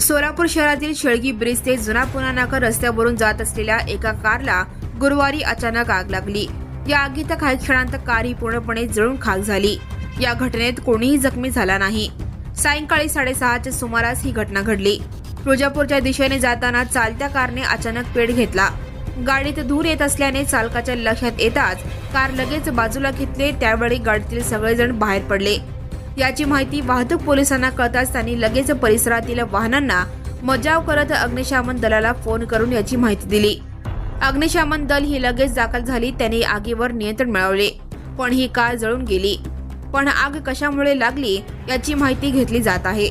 सोलापूर शहरातील शेळगी ब्रिज ते जुना पुना नाका रस्त्यावरून जात असलेल्या एका कारला गुरुवारी अचानक आग लागली. या आगीत काही क्षणांत कार ही पूर्णपणे जळून खाक झाली. या घटनेत कोणीही जखमी झाला नाही. सायंकाळी साडेसहाच्या सुमारास ही घटना घडली. तुळजापूरच्या दिशेने जाताना चालत्या कारने अचानक पेट घेतला. गाडीत धूर येत असल्याने चालकाच्या लक्षात येताच कार लगेच बाजूला घेतले. त्यावेळी गाडीतील सगळेजण बाहेर पडले. याची माहिती वाहतूक पोलिसांना कळताच त्यांनी लगेच परिसरातील वाहनांना मजाव करत अग्निशमन दलाला फोन करून याची माहिती दिली. अग्निशमन दल ही लगेच दाखल झाली त्यांनी आगीवर नियंत्रण मिळवले पण ही कार जळून गेली. पण आग कशामुळे लागली याची माहिती घेतली जात आहे.